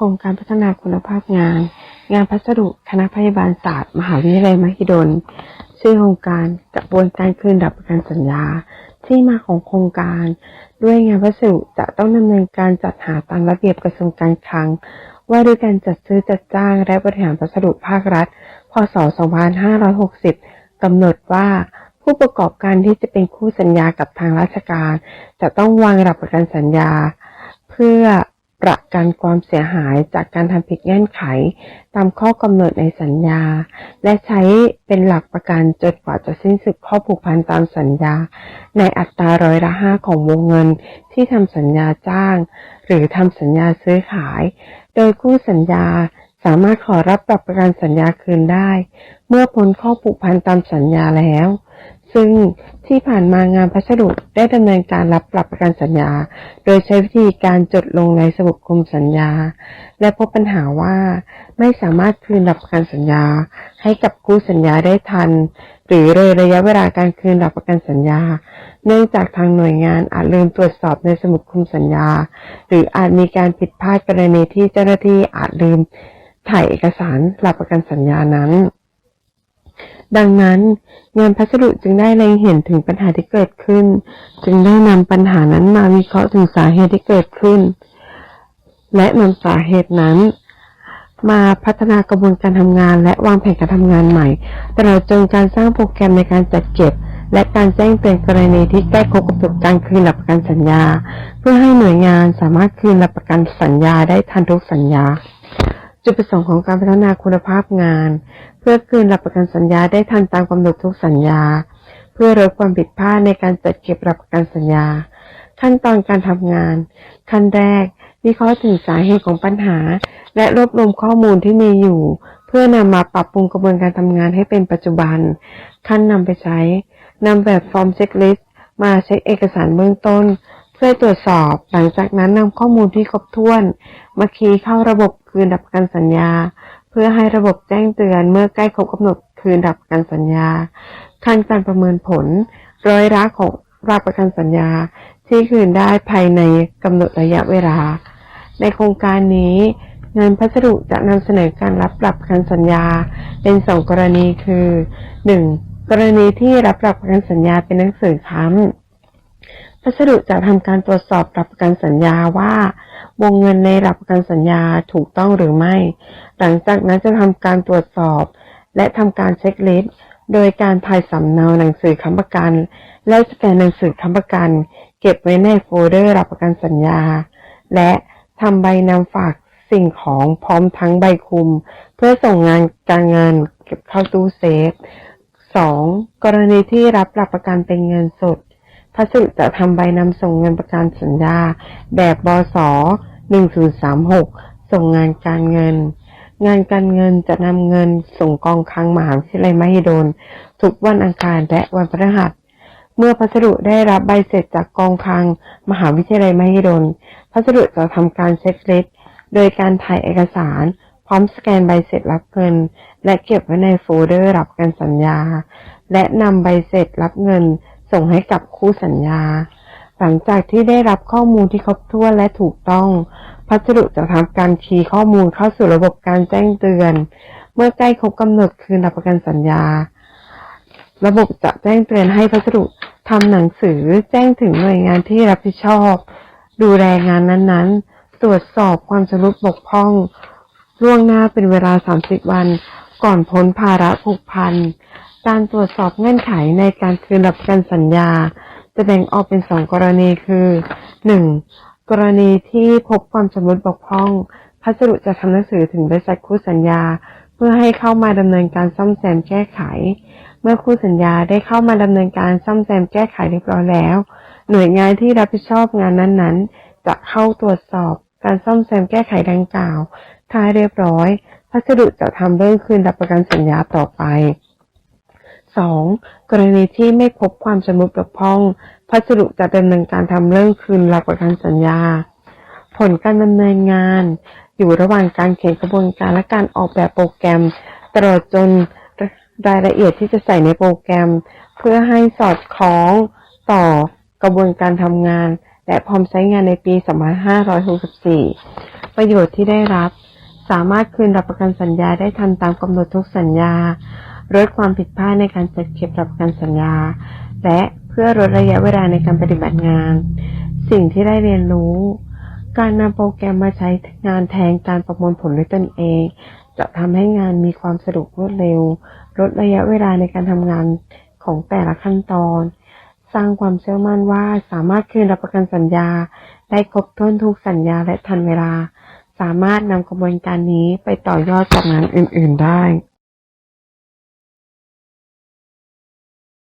ครงการพัฒนาคุณภาพงาน งานพัสดุคณะพยาบาลศาสตร์ มหาวิทยาลัยมหิดล ชื่อโครงการกระบวนการคืนรับประกันสัญญา ที่มาของโครงการ ด้วยงานพัสดุจะต้องดำเนินการจัดหาตามระเบียบกระทรวงการคลัง ว่าด้วยการจัดซื้อจัดจ้างและบริหารพัสดุภาครัฐ พศ 2560กำหนดว่าผู้ประกอบการที่จะเป็นคู่สัญญากับทางราชการ จะต้องวางหลักประกันสัญญา เพื่อ ประกันความเสียหายจากการทำผิดเงื่อนไข ตามข้อกำหนดในสัญญา และใช้เป็นหลักประกันจนกว่าจะสิ้นสุดข้อผูกพันตามสัญญา ในอัตราร้อยละห้าของวงเงินที่ทำสัญญาจ้าง หรือทำสัญญาซื้อขาย โดยคู่สัญญาสามารถขอรับปรับประกันสัญญาคืนได้ เมื่อพ้นข้อผูกพันตามสัญญาแล้ว ซึ่งที่ผ่านมางานพัสดุได้ดำเนินการรับปรับประกันสัญญา โดยใช้วิธีการจดลงในสมุดคุมสัญญา และพบปัญหาว่าไม่สามารถคืนรับประกันสัญญา ให้กับคู่สัญญาได้ทัน หรือเลยระยะเวลาการคืนรับประกันสัญญา เนื่องจากทางหน่วยงานอาจลืมตรวจสอบในสมุดคุมสัญญา หรืออาจมีการผิดพลาดกรณีที่เจ้าหน้าที่อาจลืมถ่ายเอกสารหลักประกันสัญญานั้น ดังนั้นงานพัสดุจึงได้เล็งเห็นถึงปัญหาที่เกิดขึ้น จึงได้นำปัญหานั้นมาวิเคราะห์ถึงสาเหตุที่เกิดขึ้น และนำสาเหตุนั้น มาพัฒนากระบวนการทำงาน และวางแผนการทำงานใหม่ตลอดจนการสร้างโปรแกรมในการจัดเก็บ และการแจ้งเตือนกรณีที่ใกล้ครบกำหนดการคืนหลักประกันสัญญา เพื่อให้หน่วยงานสามารถคืนหลักประกันสัญญาได้ทันทุกสัญญา จุดประสงค์ของการพัฒนาคุณภาพงาน เพื่อคืนหลักประกันสัญญาได้ทันตามกำหนดทุกสัญญา เพื่อลดความผิดพลาดในการจัดเก็บหลักประกันสัญญา ขั้นตอนการทำงาน ขั้นแรกวิเคราะห์ถึงสาเหตุของปัญหา และรวบรวมข้อมูลที่มีอยู่ เพื่อนำมาปรับปรุงกระบวนการทำงานให้เป็นปัจจุบัน ขั้นนำไปใช้นำแบบฟอร์มเช็คลิสต์มาเช็คเอกสารเบื้องต้น เพื่อตรวจสอบ หลังจากนั้นนำข้อมูลที่ครบถ้วน มาคีย์เข้าระบบคืนดับประกันสัญญา เพื่อให้ระบบแจ้งเตือนเมื่อใกล้ครบกำหนดคืนดับประกันสัญญาขั้นการประเมินผล ร้อยละของรับประกันสัญญาที่คืนได้ภายในกำหนดระยะเวลา ในโครงการนี้งานพัสดุจะนำเสนอการรับปรับประกันสัญญา เป็นสองกรณีคือ 1. กรณีที่รับปรับประกันสัญญาเป็นหนังสือค้ำ พัสดุจะทำการตรวจสอบปรับประกันสัญญาว่า วงเงินในรับประกันสัญญาถูกต้องหรือไม่ หลังจากนั้นจะทำการตรวจสอบ และทำการเช็คลิสต์โดยการถ่ายสำเนาหนังสือค้ำประกัน และสแกนหนังสือค้ำประกัน เก็บไว้ในโฟลเดอร์รับประกันสัญญา และทำใบนำฝากสิ่งของพร้อมทั้งใบคุม เพื่อส่งงานการเงินเก็บเข้าตู้เซฟ 2. กรณีที่รับหลักประกันเป็นเงินสด พัสดุจะทำใบนำส่งเงินประกันสัญญา แบบบส1036 ส่งงานการเงิน งานการเงินจะนำเงินส่งกองคลังมหาวิทยาลัยมหิดล ทุกวันอังคารและวันพฤหัส เมื่อพัสดุได้รับใบเสร็จจากกองคลังมหาวิทยาลัยมหิดล พัสดุจะทำการเช็คลิสต์โดยการถ่ายเอกสารพร้อมสแกนใบเสร็จรับเงิน และเก็บไว้ในโฟลเดอร์รับการสัญญา และนำใบเสร็จรับเงิน ส่งให้กับคู่สัญญา หลังจากที่ได้รับข้อมูลที่ครบถ้วนและถูกต้อง พัสดุจะทำการคีย์ข้อมูลเข้าสู่ระบบการแจ้งเตือน เมื่อใกล้ครบกำหนดคืนรับประกันสัญญา ระบบจะแจ้งเตือนให้พัสดุทำหนังสือแจ้งถึงหน่วยงานที่รับผิดชอบ ดูแลงานนั้นๆ ตรวจสอบความชำรุดบกพร่องล่วงหน้าเป็นเวลา 30 วัน ก่อนพ้นภาระผูกพัน การตรวจสอบเงื่อนไขในการคืนรับกันสัญญา จะแบ่งออกเป็นสองกรณีคือ 1. กรณีที่พบความชำรุดบกพร่อง พัสดุจะทำหนังสือถึงบริษัทคู่สัญญา เพื่อให้เข้ามาดำเนินการซ่อมแซมแก้ไข เมื่อคู่สัญญาได้เข้ามาดำเนินการซ่อมแซมแก้ไขเรียบร้อยแล้ว หน่วยงานที่รับผิดชอบงานนั้นๆ จะเข้าตรวจสอบการซ่อมแซมแก้ไขดังกล่าวถ้ายเรียบร้อย พัสดุจะทำเรื่องคืนรับประกันสัญญาต่อไป 2. กรณีที่ไม่พบความชำรุดบกพร่อง พัสดุจะดำเนินการทำเรื่องคืนรับประกันสัญญา ผลการดำเนินงาน อยู่ระหว่างการเขียนกระบวนการและการออกแบบโปรแกรม ตลอดจนรายละเอียดที่จะใส่ในโปรแกรม เพื่อให้สอดคล้องต่อกระบวนการทำงาน และพร้อมใช้งานในปี 2564ปประโยชน์ที่ได้รับ สามารถคืนรับประกันสัญญาได้ทันตามกำหนดทุกสัญญา ลดความผิดพลาดในการจัดเก็บรับประกันสัญญา และเพื่อลดระยะเวลาในการปฏิบัติงาน สิ่งที่ได้เรียนรู้ การนำโปรแกรมมาใช้งานแทนการประมวลผลด้วยตนเอง จะทำให้งานมีความสะดวกรวดเร็ว ลดระยะเวลาในการทำงานของแต่ละขั้นตอน สร้างความเชื่อมั่นว่าสามารถคืนรับประกันสัญญา ได้ครบถ้วนทุกสัญญาและทันเวลา สามารถนำกระบวนการนี้ไปต่อยอดกับงานอื่น ๆ ได้